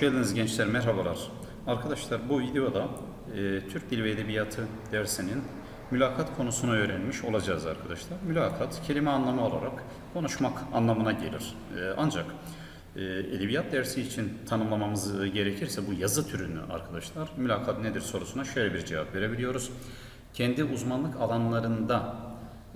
geldiniz gençler, merhabalar. Arkadaşlar bu videoda e, Türk Dili ve Edebiyatı dersinin mülakat konusunu öğrenmiş olacağız arkadaşlar. Mülakat kelime anlamı olarak konuşmak anlamına gelir. E, ancak e, edebiyat dersi için tanımlamamız gerekirse bu yazı türünü arkadaşlar mülakat nedir sorusuna şöyle bir cevap verebiliyoruz. Kendi uzmanlık alanlarında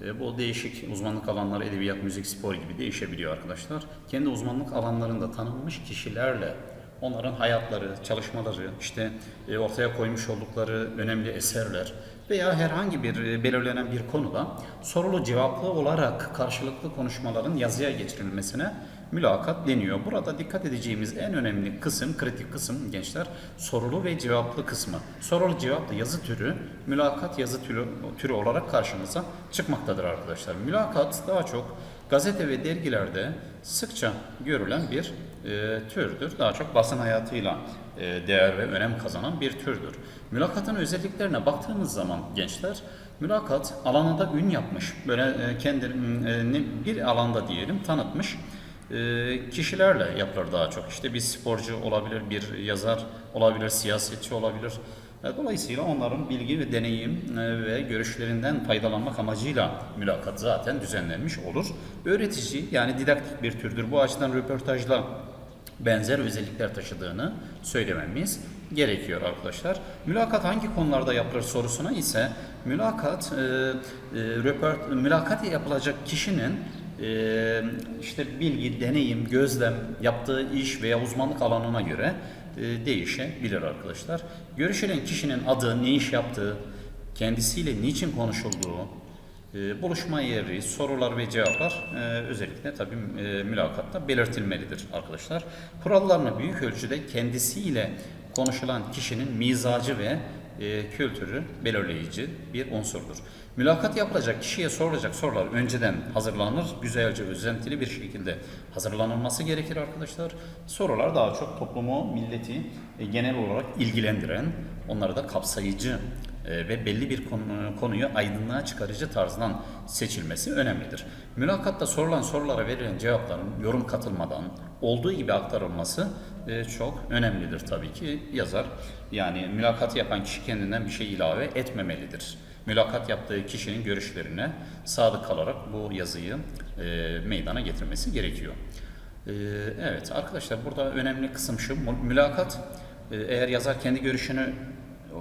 e, Bu değişik uzmanlık alanları edebiyat, müzik, spor gibi değişebiliyor arkadaşlar. Kendi uzmanlık alanlarında tanınmış kişilerle onların hayatları, çalışmaları, işte e, ortaya koymuş oldukları önemli eserler veya herhangi bir e, belirlenen bir konuda sorulu cevaplı olarak karşılıklı konuşmaların yazıya geçirilmesine mülakat deniyor. Burada dikkat edeceğimiz en önemli kısım, kritik kısım gençler sorulu ve cevaplı kısmı. Sorulu cevaplı yazı türü mülakat yazı türü, türü olarak karşımıza çıkmaktadır arkadaşlar. Mülakat daha çok gazete ve dergilerde sıkça görülen bir e, türdür. Daha çok basın hayatıyla e, değer ve önem kazanan bir türdür. Mülakatın özelliklerine baktığımız zaman gençler mülakat alanında ün yapmış, böyle e, kendini bir alanda diyelim tanıtmış kişilerle yapılır daha çok. İşte bir sporcu olabilir, bir yazar olabilir, siyasetçi olabilir. Dolayısıyla onların bilgi ve deneyim ve görüşlerinden faydalanmak amacıyla mülakat zaten düzenlenmiş olur. Öğretici yani didaktik bir türdür. Bu açıdan röportajla benzer özellikler taşıdığını söylememiz gerekiyor arkadaşlar. Mülakat hangi konularda yapılır sorusuna ise mülakat e, e, röport, mülakat yapılacak kişinin e, işte bilgi, deneyim, gözlem, yaptığı iş veya uzmanlık alanına göre e, değişebilir arkadaşlar. Görüşülen kişinin adı, ne iş yaptığı, kendisiyle niçin konuşulduğu, buluşma yeri, sorular ve cevaplar e, özellikle tabii e, mülakatta belirtilmelidir arkadaşlar. Kurallarını büyük ölçüde kendisiyle konuşulan kişinin mizacı ve e, kültürü belirleyici bir unsurdur. Mülakat yapılacak kişiye sorulacak sorular önceden hazırlanır, güzelce, özentili bir şekilde hazırlanılması gerekir arkadaşlar. Sorular daha çok toplumu, milleti genel olarak ilgilendiren, onları da kapsayıcı e, ve belli bir konu, konuyu aydınlığa çıkarıcı tarzdan seçilmesi önemlidir. Mülakatta sorulan sorulara verilen cevapların yorum katılmadan olduğu gibi aktarılması e, çok önemlidir tabii ki yazar. Yani mülakatı yapan kişi kendinden bir şey ilave etmemelidir. Mülakat yaptığı kişinin görüşlerine sadık kalarak bu yazıyı e, meydana getirmesi gerekiyor. Evet arkadaşlar burada önemli kısım şu. Mülakat eğer yazar kendi görüşünü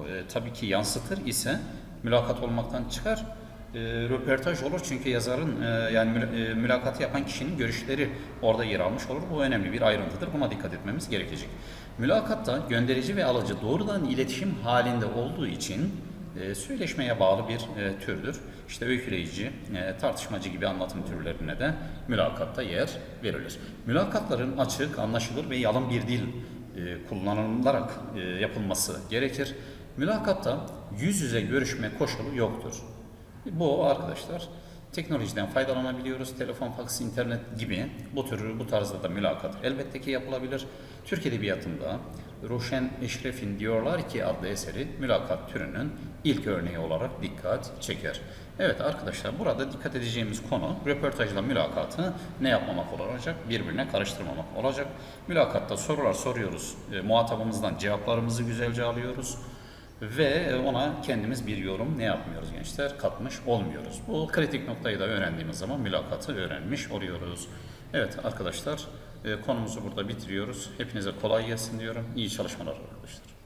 e, tabii ki yansıtır ise mülakat olmaktan çıkar. E, röportaj olur çünkü yazarın e, yani e, mülakatı yapan kişinin görüşleri orada yer almış olur. Bu önemli bir ayrıntıdır. Buna dikkat etmemiz gerekecek. Mülakatta gönderici ve alıcı doğrudan iletişim halinde olduğu için e, söyleşmeye bağlı bir e, türdür. İşte öyküleyici, e, tartışmacı gibi anlatım türlerine de mülakatta yer verilir. Mülakatların açık, anlaşılır ve yalın bir dil e, kullanılarak e, yapılması gerekir. Mülakatta yüz yüze görüşme koşulu yoktur. Bu arkadaşlar teknolojiden faydalanabiliyoruz. Telefon, faks, internet gibi bu tür bu tarzda da mülakat elbette ki yapılabilir. Türk Edebiyatı'nda Ruşen Eşref'in Diyorlar ki adlı eseri mülakat türünün ilk örneği olarak dikkat çeker. Evet arkadaşlar burada dikkat edeceğimiz konu röportajla mülakatı ne yapmamak olacak? Birbirine karıştırmamak olacak. Mülakatta sorular soruyoruz. E, muhatabımızdan cevaplarımızı güzelce alıyoruz ve ona kendimiz bir yorum ne yapmıyoruz gençler katmış olmuyoruz. Bu kritik noktayı da öğrendiğimiz zaman mülakatı öğrenmiş oluyoruz. Evet arkadaşlar e, konumuzu burada bitiriyoruz. Hepinize kolay gelsin diyorum. İyi çalışmalar arkadaşlar.